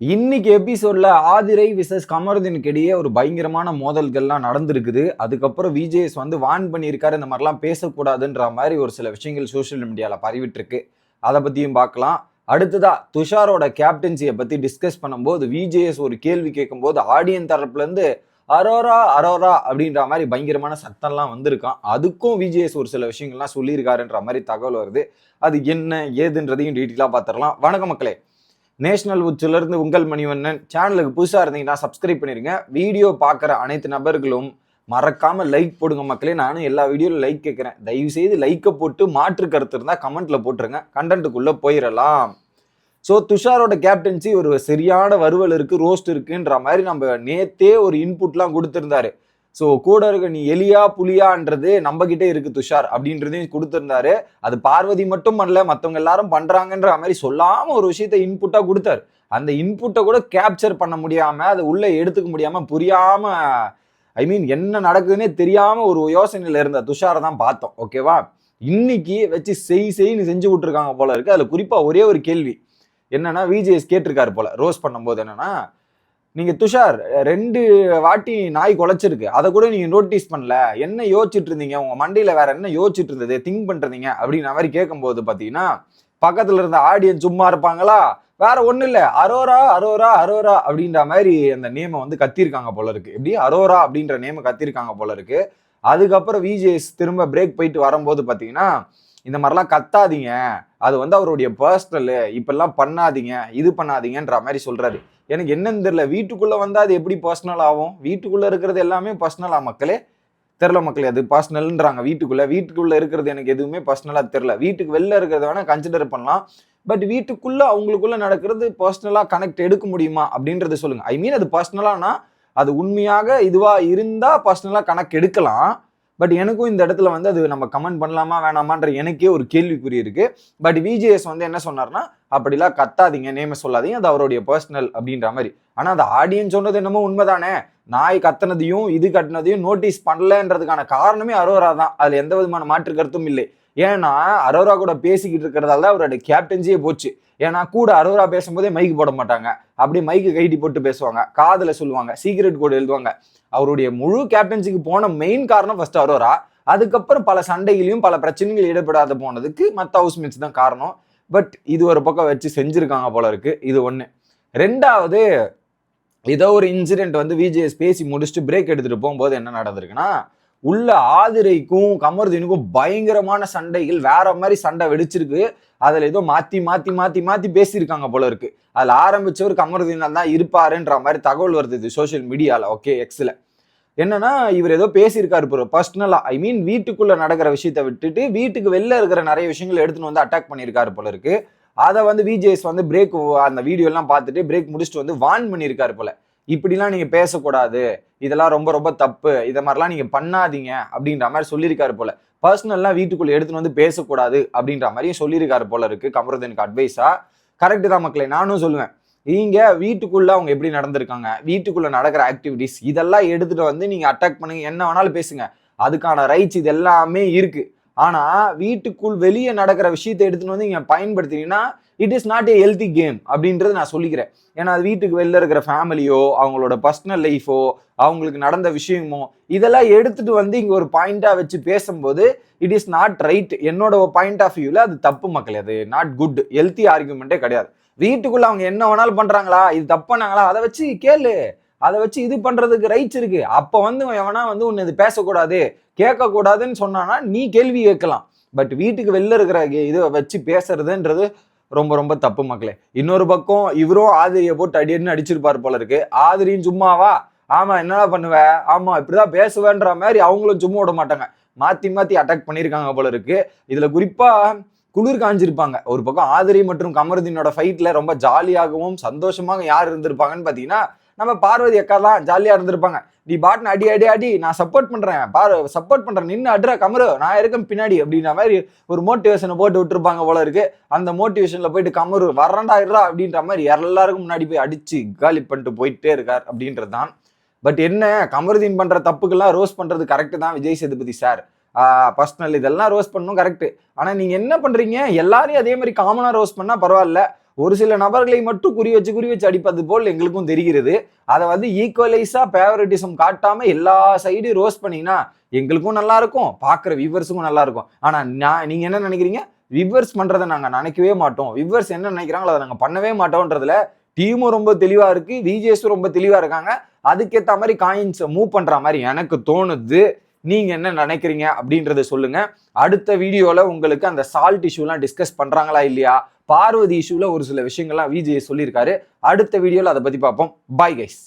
இன்னைக்கு எபிசோட்ல ஆதிரை விசஸ் கமருதீனுக்கு இடையே ஒரு பயங்கரமான மோதல்கள்லாம் நடந்திருக்குது. அதுக்கப்புறம் விஜேஎஸ் வந்து வான் பண்ணியிருக்காரு இந்த மாதிரிலாம் பேசக்கூடாதுன்ற மாதிரி ஒரு சில விஷயங்கள் சோஷியல் மீடியாவில் பரவிட்டுருக்கு. அதை பற்றியும் பார்க்கலாம். அடுத்ததா துஷாரோட கேப்டன்சியை பற்றி டிஸ்கஸ் பண்ணும்போது விஜேஎஸ் ஒரு கேள்வி கேட்கும்போது ஆடியன் தரப்புலேருந்து அரோரா அரோரா அப்படின்ற மாதிரி பயங்கரமான சத்தம்லாம் வந்திருக்கான் அதுக்கும் விஜேஎஸ் ஒரு சில விஷயங்கள்லாம் சொல்லியிருக்காருன்ற மாதிரி தகவல் வருது. அது என்ன ஏதுன்றதையும் டீட்டெயிலாக பார்த்துடலாம். வணக்க மக்களே. நேஷனல் உச்சிலிருந்து உங்கள் மணிவண்ணன் சேனலுக்கு புதுசாக இருந்தீங்கன்னா சப்ஸ்கிரைப் பண்ணிடுங்க வீடியோ பார்க்குற அனைத்து நபர்களும் மறக்காம லைக் போடுங்க மக்களே. நானும் எல்லா வீடியோவில் லைக் கேட்குறேன் தயவு செய்து லைக்கை போட்டு மாற்று கருத்து இருந்தால் கமெண்ட்டில் போட்டுருங்க. கண்டென்ட்டுக்குள்ளே போயிடலாம் ஸோ துஷாரோட கேப்டன்சி ஒரு சரியான வறுவல் இருக்குது ரோஸ்ட் இருக்குன்ற மாதிரி நம்ம நேத்தே ஒரு இன்புட்லாம் கொடுத்துருந்தாரு. ஸோ கூட இருக்க நீ எலியா புலியான்றது நம்ம கிட்டே இருக்கு துஷார் அப்படின்றதையும் கொடுத்துருந்தாரு. அது பார்வதி மட்டும் பண்ணல மற்றவங்க எல்லாரும் பண்றாங்கன்ற மாதிரி சொல்லாம ஒரு விஷயத்த இன்புட்டா கொடுத்தாரு. அந்த இன்புட்டை கூட கேப்சர் பண்ண முடியாம அதை உள்ள எடுத்துக்க முடியாம புரியாம ஐ மீன் என்ன நடக்குதுன்னே தெரியாம ஒரு யோசனையில இருந்த துஷாரை தான் பார்த்தோம் ஓகேவா இன்னைக்கு வச்சு செய் செய்ன்னு செஞ்சு விட்டுருக்காங்க போல இருக்கு. அதுல குறிப்பா ஒரே ஒரு கேள்வி. என்னன்னா விஜேஎஸ் கேட்டிருக்காரு போல ரோஸ் பண்ணும்போது என்னன்னா நீங்க துஷார் ரெண்டு வாட்டி நாய் குலைச்சிருக்கு. அதை கூட நீங்க நோட்டீஸ் பண்ணல. என்ன யோசிச்சுட்டு இருந்தீங்க? உங்க மண்டையில வேற என்ன யோசிச்சுட்டு இருந்தது? திங்க் பண்றீங்க? அப்படின்ற மாதிரி கேட்கும்போது பாத்தீங்கன்னா பக்கத்துல இருந்த ஆடியன்ஸ் சும்மா இருப்பாங்களா? வேற ஒண்ணு இல்ல. அரோரா அரோரா அரோரா அப்படின்ற மாதிரி அந்த நேமை வந்து கத்திருக்காங்க போல இருக்கு. எப்படி? அரோரா அப்படின்ற நேமை கத்திருக்காங்க போல இருக்கு. அதுக்கப்புறம் விஜேஸ் திரும்ப பிரேக் போயிட்டு வரும்போது பாத்தீங்கன்னா இந்த மாதிரிலாம் கத்தாதீங்க. அது வந்து அவருடைய பர்சனல் இப்பெல்லாம் பண்ணாதீங்க. இது பண்ணாதீங்கன்ற மாதிரி சொல்றாரு. எனக்கு என்னன்னு தெரியல. வீட்டுக்குள்ள வந்தா அது எப்படி பர்சனல் ஆகும்? வீட்டுக்குள்ள இருக்கிறது எல்லாமே பர்சனலா மக்களே? தெரில மக்களே அது பர்சனல்ன்றாங்க வீட்டுக்குள்ள. வீட்டுக்குள்ள இருக்கிறது எனக்கு எதுவுமே பர்சனலாக தெரில வீட்டுக்கு வெளில இருக்கிறத வேணா கன்சிடர் பண்ணலாம். பட் வீட்டுக்குள்ள அவங்களுக்குள்ள நடக்கிறது பர்சனலா கனெக்ட் எடுக்க முடியுமா? அப்படின்றத சொல்லுங்க. ஐ மீன் அது பர்சனலானா அது உண்மையாக இதுவா இருந்தா பர்சனலா கணக்கு எடுக்கலாம். பட் எனக்கும் இந்த இடத்துல வந்து அது நம்ம கமெண்ட் பண்ணலாமா வேணாமான்ற எனக்கே ஒரு கேள்விக்குறி இருக்கு. பட் விஜேஎஸ் வந்து என்ன சொன்னார்னா அப்படிலாம் கத்தாதீங்க நேம சொல்லாதீங்க அது அவருடைய பர்சனல் அப்படின்ற மாதிரி. ஆனா அந்த ஆடியன்ஸ் சொன்னது என்னமோ உண்மைதானே? நாய் கத்தினதையும் இது கட்டினதையும் நோட்டீஸ் பண்ணலன்றதுக்கான காரணமே அரோரா தான். அதுல எந்த விதமான மாற்று கருத்தும் இல்லை. ஏன்னா அரோரா கூட பேசிக்கிட்டு இருக்கிறதால தான் அவருடைய கேப்டன்சியே போச்சு. ஏன்னா கூட அரோரா பேசும்போதே மைக்கு போட மாட்டாங்க. அப்படி மைக்கு கைட்டி போட்டு பேசுவாங்க. காதில் சொல்லுவாங்க. சீக்ரெட் கோடு எழுதுவாங்க. அவருடைய முழு கேப்டன்சிக்கு போன மெயின் காரணம் ஃபர்ஸ்ட் அரோரா. அதுக்கப்புறம் பல சண்டைகளையும் பல பிரச்சனைகள் ஈடுபடாத போனதுக்கு மற்ற ஹவுஸ்மேட்ஸ் தான் காரணம். பட் இது ஒரு பக்கம் வச்சு செஞ்சுருக்காங்க போல இருக்கு. இது ஒன்று ரெண்டாவது ஏதோ ஒரு இன்சிடென்ட் வந்து விஜிஎஸ் பேசி முடிச்சுட்டு பிரேக் எடுத்துகிட்டு போகும்போது என்ன நடந்திருக்குன்னா உள்ள ஆதிரைக்கும் கமருதீனுக்கும் பயங்கரமான சண்டைகள் வேற மாதிரி சண்டை வெடிச்சிருக்கு. அதில் ஏதோ மாத்தி மாத்தி மாத்தி மாத்தி பேசியிருக்காங்க போல இருக்கு. அதில் ஆரம்பிச்சவர் கமருதீனால் தான் இருப்பாருன்ற மாதிரி தகவல் வருது சோஷியல் மீடியாவில் ஓகே எக்ஸில் என்னன்னா இவர் ஏதோ பேசியிருக்காரு ப்ரோ பர்ஸ்னலாக ஐ மீன் வீட்டுக்குள்ளே நடக்கிற விஷயத்தை விட்டுட்டு வீட்டுக்கு வெளில இருக்கிற நிறைய விஷயங்களை எடுத்துன்னு வந்து அட்டாக் பண்ணியிருக்காரு போல இருக்கு. அதை வந்து விஜேஎஸ் வந்து பிரேக் அந்த வீடியோ எல்லாம் பார்த்துட்டு பிரேக் முடிச்சுட்டு வந்து வான் பண்ணியிருக்காரு போல. இப்படிலாம் நீங்கள் பேசக்கூடாது. இதெல்லாம் ரொம்ப ரொம்ப தப்பு. இதை மாதிரிலாம் நீங்கள் பண்ணாதீங்க அப்படின்ற மாதிரி சொல்லியிருக்காரு போல. பர்சனல்லாம் வீட்டுக்குள்ளே எடுத்துன்னு வந்து பேசக்கூடாது அப்படின்ற மாதிரியும் சொல்லியிருக்காரு போல இருக்குது கமருதனுக்கு அட்வைஸாக கரெக்டு தான் மக்களே நானும் சொல்லுவேன். நீங்க வீட்டுக்குள்ள அவங்க எப்படி நடந்திருக்காங்க வீட்டுக்குள்ள நடக்கிற ஆக்டிவிட்டிஸ் இதெல்லாம் எடுத்துட்டு வந்து நீங்க அட்டாக் பண்ணுங்க. என்ன வேணாலும் பேசுங்க. அதுக்கான ரைட்ஸ் இது எல்லாமே இருக்கு. ஆனா வீட்டுக்குள் வெளியே நடக்கிற விஷயத்தை எடுத்துட்டு வந்து நீங்க பயன்படுத்தினீங்கன்னா it is not a healthy game அப்படின்றது நான் சொல்லிக்கிறேன். ஏன்னா அது வீட்டுக்கு வெளில இருக்கிற ஃபேமிலியோ அவங்களோட பர்சனல் லைஃபோ அவங்களுக்கு நடந்த விஷயமோ இதெல்லாம் எடுத்துட்டு வந்து இங்கே ஒரு பாயிண்டாக வச்சு பேசும்போது இட் இஸ் நாட் ரைட் என்னோட பாயிண்ட் ஆஃப் வியூவில் அது தப்பு மக்கள் அது நாட் குட் ஹெல்த்தி ஆர்குமெண்ட்டே கிடையாது. வீட்டுக்குள்ள அவங்க என்ன வேணாலும் பண்ணுறாங்களா இது தப்பு பண்ணாங்களா? அதை வச்சு கேளு. அதை வச்சு இது பண்ணுறதுக்கு ரைட்ஸ் இருக்கு. அப்போ வந்து எவனா வந்து உன்னை இது பேசக்கூடாது கேட்கக்கூடாதுன்னு சொன்னான்னா நீ கேள்வி கேட்கலாம். பட் வீட்டுக்கு வெளில இருக்கிற இதை வச்சு பேசுறதுன்றது ரொம்ப ரொம்ப தப்பு மக்களே. இன்னொரு பக்கம் இவரும் ஆதிரியை போட்டு அடியன்னு அடிச்சிருப்பார் போல இருக்கு. ஆதிரியும் சும்மாவா? ஆமா என்னடா பண்ணுவ? ஆமா இப்படிதான் பேசுவேன்ற மாதிரி அவங்களும் சும்மா விட மாட்டாங்க. மாத்தி மாத்தி அட்டாக் பண்ணியிருக்காங்க போல இருக்கு. இதுல குறிப்பா குளிர் காஞ்சிருப்பாங்க. ஒரு பக்கம் ஆதிரி மற்றும் கமருதீனோட ஃபைட்ல ரொம்ப ஜாலியாகவும் சந்தோஷமாக யார் இருந்திருப்பாங்கன்னு பாத்தீங்கன்னா நம்ம பார்வதி அக்கா தான் இருந்திருப்பாங்க. நீ பாட்னு அடி அடி அடி நான் சப்போர்ட் பண்ணுறேன் பார் சப்போர்ட் பண்ணுறேன் நின்று அட்ரா கமரு. நான் இருக்கேன் பின்னாடி அப்படின்ற மாதிரி ஒரு மோட்டிவேஷனை போட்டு விட்டுருப்பாங்க போல இருக்கு. அந்த மோட்டிவேஷனில் போயிட்டு கமரு வரண்டா இருடா அப்படின்ற மாதிரி எல்லாருக்கும் முன்னாடி போய் அடித்து காலி பண்ணிட்டு போயிட்டே இருக்கார் அப்படின்றது தான். பட் என்ன கமருதீன் பண்ணுற தப்புக்கெல்லாம் ரோஸ் பண்ணுறது கரெக்டு தான் விஜய் சேதுபதி சார் பர்சனல் இதெல்லாம் ரோஸ் பண்ணணும் கரெக்ட் ஆனால் நீங்கள் என்ன பண்ணுறீங்க எல்லாரையும் அதே மாதிரி காமனாக ரோஸ் பண்ணால் பரவாயில்ல. ஒரு சில நபர்களை மட்டும் குறி வச்சு குறி வச்சு அடிப்பது போல் எங்களுக்கும் தெரிகிறது. அதை வந்து ஈக்குவலைஸா ஃபேவரட்டிசம் காட்டாம எல்லா சைடு ரோஸ் பண்ணீங்கன்னா எங்களுக்கும் நல்லா இருக்கும் பார்க்குற வியூவர்ஸுக்கும் நல்லா இருக்கும். ஆனா நான் நீங்க என்ன நினைக்கிறீங்க? விவர்ஸ் பண்றதை நாங்க நினைக்கவே மாட்டோம். விவர்ஸ் என்ன நினைக்கிறாங்களோ அதை நாங்க பண்ணவே மாட்டோம்ன்றதுல டீமும் ரொம்ப தெளிவா இருக்கு விஜேஸும் ரொம்ப தெளிவா இருக்காங்க. அதுக்கேத்த மாதிரி காயின்ஸை மூவ் பண்ற மாதிரி எனக்கு தோணுது. நீங்க என்ன நினைக்கிறீங்க அப்படின்றத சொல்லுங்க. அடுத்த வீடியோல உங்களுக்கு அந்த சால்ட் இஷ்யூலாம் டிஸ்கஸ் பண்றாங்களா இல்லையா? பார்வதி இஷ்யூல ஒரு சில விஷயங்கள்லாம் விஜய் சொல்லியிருக்காரு. அடுத்த வீடியோவில் அதை பற்றி பார்ப்போம். Bye guys